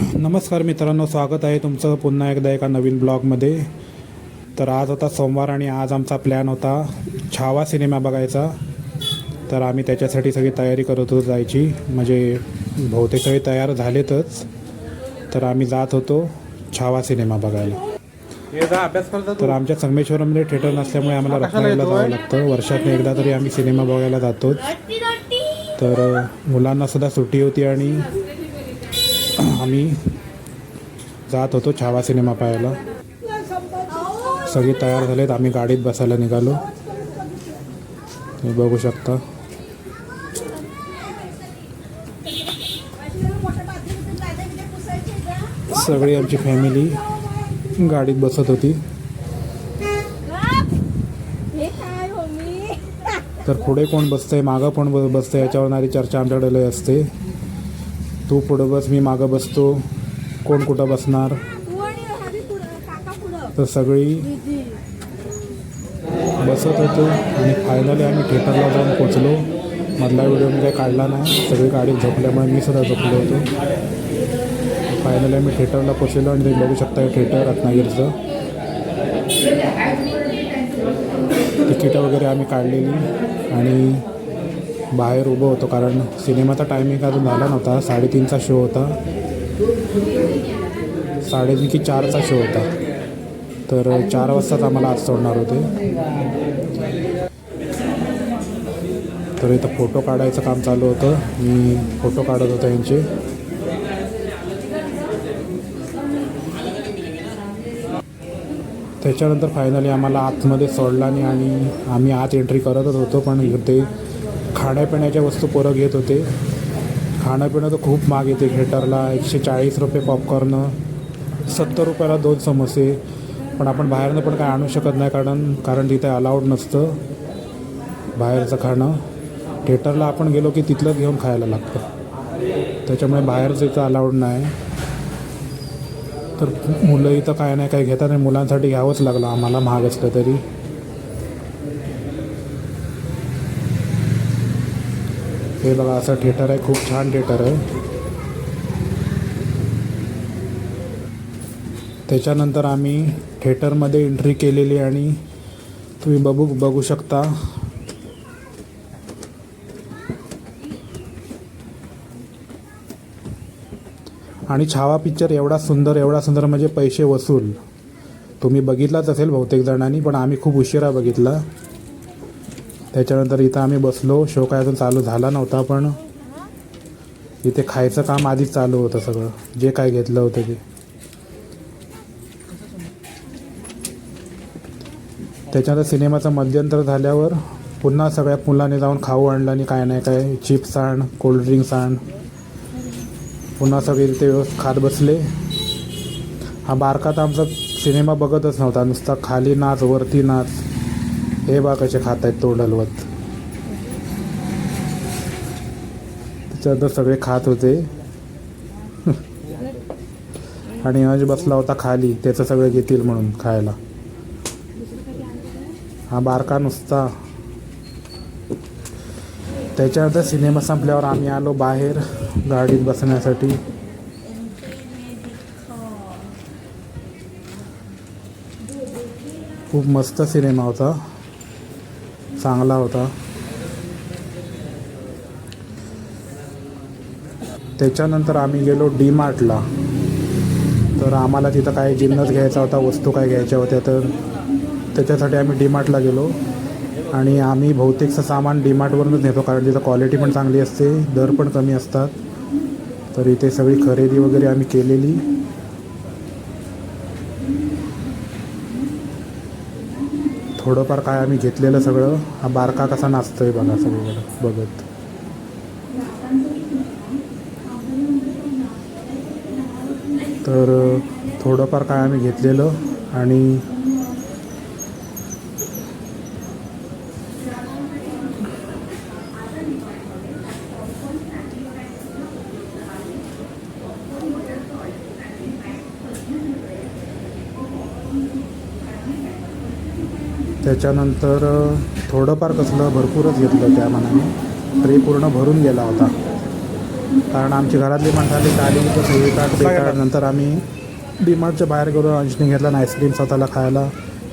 नमस्कार मित्रांनो स्वागत आहे तुमचं पुन्हा एकदा एका नवीन ब्लॉगमध्ये. तर आज होता सोमवार आणि आज आमचा प्लॅन होता छावा सिनेमा बघायचा. तर आम्ही त्याच्यासाठी सगळी तयारी करत होतो जायची. म्हणजे बहुतेक सगळे तयार झालेतच. तर आम्ही जात होतो छावा सिनेमा बघायला. अभ्यास करता तर आमच्या संगमेश्वरमध्ये थिएटर नसल्यामुळे आम्हाला रत्नागिरीला जावं लागतं. वर्षातून एकदा तरी आम्ही सिनेमा बघायला जातोच. तर अ, मुलांना सुद्धा सुट्टी होती आणि आम्ही जात होतो छावा सिनेमा पाहायला. सगळे तयार झालेत आम्ही गाडीत बसायला निघालो. तुम्ही बघू शकता. सगळी आमची फॅमिली गाडीत बसत होती. तर पुढे कोण बसतंय मागं कोण बसतंय याच्यावर नारी चर्चा आमच्याकडे लय असते. तू पुढं बस मी मागं बसतो. कोण कुठं बसणार? तर सगळी बसत होतो आणि फायनली आम्ही थिएटरला जाऊन पोचलो मधला व्हिडिओ मी काही काढला नाही. सगळी गाडी झोपल्यामुळे मी सुद्धा झोपलो होतो. फायनली आम्ही थिएटरला पोचलो आणि बघू शकता हे थिएटर रत्नागिरीचं. तिकीटं वगैरे आम्ही काढलेली आणि बाहेर उभं होतो कारण सिनेमाचा टायमिंग अजून झाला नव्हता. साडेतीनचा शो होता. साडेतीन की चारचा शो होता. तर चार वाजताच आम्हाला आज सोडणार होते. तर इथं फोटो काढायचं काम चालू होतं. मी फोटो काढत होतो यांचे. त्याच्यानंतर फायनली आम्हाला आतमध्ये सोडला नाही आणि आम्ही आत एंट्री करतच होतो पण ते खाण्यापिण्याच्या वस्तू पोरं घेत होते. खाणंपिणं तर खूप महाग येते थिएटरला एकशे चाळीस रुपये पॉपकॉर्न सत्तर रुपयाला दोन समोसे. पण आपण बाहेरनं पण काय आणू शकत नाही कारण कारण तिथे अलाउड नसतं बाहेरचं खाणं. थिएटरला आपण गेलो की तिथलंच घेऊन खायला लागतं. त्याच्यामुळे बाहेरचं इथं अलाउड नाही. तर मुलं इथं काय नाही काय घेतात आणि मुलांसाठी घ्यावंच लागलं. आम्हाला महाग असलं तरी. हे बघा असं थिएटर आहे. खूप छान थिएटर आहे. त्याच्यानंतर आम्ही थिएटरमध्ये एंट्री केलेली आणि तुम्ही बघू बघू शकता. आणि छावा पिक्चर एवढा सुंदर एवढा सुंदर म्हणजे पैसे वसूल. तुम्ही बघितलाच असेल बहुतेक जणांनी पण आम्ही खूप उशिरा बघितला. त्याच्यानंतर इथं आम्ही बसलो. शो काय अजून चालू झाला नव्हता पण इथे खायचं काम आधीच चालू होतं सगळं. जे काय घेतलं होतं ते. त्याच्यानंतर सिनेमाचं मध्यंतर झाल्यावर पुन्हा सगळ्या मुलांनी जाऊन खाऊ आणलं आणि काय नाही काय चिप्स आण कोल्ड्रिंक्स आण. पुन्हा सगळे ते व्यवस्थित खात बसले. हा बारका तर आमचा सिनेमा बघतच नव्हता. नुसता खाली नाच वरती नाच. हे बा कसे खात आहेत तोंड हलवत. त्याच्यानंतर सगळे खात होते. आणि अंश बसला होता खाली त्याचं सगळे घेतील म्हणून खायला. हा बारका नुसता. त्याच्यानंतर सिनेमा संपल्यावर आम्ही आलो बाहेर गाडीत बसण्यासाठी. खूप मस्त सिनेमा होता. चांगला होता. त्याच्यानंतर आम्ही गेलो डी मार्टला तर आम्हाला तिथं काय जिन्नस घ्यायचा होता वस्तू काय घ्यायच्या होत्या तर त्याच्यासाठी आम्ही डी मार्टला गेलो. आणि आम्ही बहुतेकचं सामान डी मार्टवरूनच नेतो कारण तिथं क्वालिटी पण चांगली असते दर पण कमी असतात. तर इथे सगळी खरेदी वगैरे आम्ही केलेली. थोडंफार काय आम्ही घेतलेलं सगळं हा बारका कसा नाचतोय बघा सगळीकडं बघत. तर थोडंफार काय आम्ही घेतलेलं आणि त्याच्यानंतर थोडंफार कसलं भरपूरच घेतलं त्या मनाने. ट्रे पूर्ण भरून गेला होता. कारण आमची घरातली मंडळी आली तर बेकाट नंतर आम्ही डीमार्टच्या बाहेर गेलो अंशनी घेतला ना आईस्क्रीम स्वतःला खायला.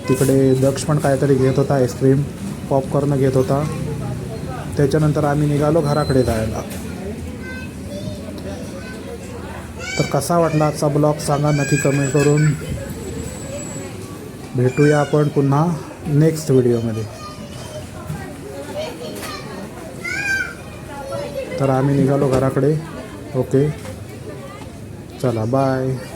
तिकडे दक्ष पण काहीतरी घेत होता आईस्क्रीम पॉपकॉर्न घेत होता. त्याच्यानंतर आम्ही निघालो घराकडे जायला. तर कसा वाटला आजचा ब्लॉग सांगा नक्की कमेंट करून. भेटूया आपण पुन्हा. नेक्स्ट व्हिडिओमध्ये. तर आम्ही निघालो घराकडे. ओके. चला बाय.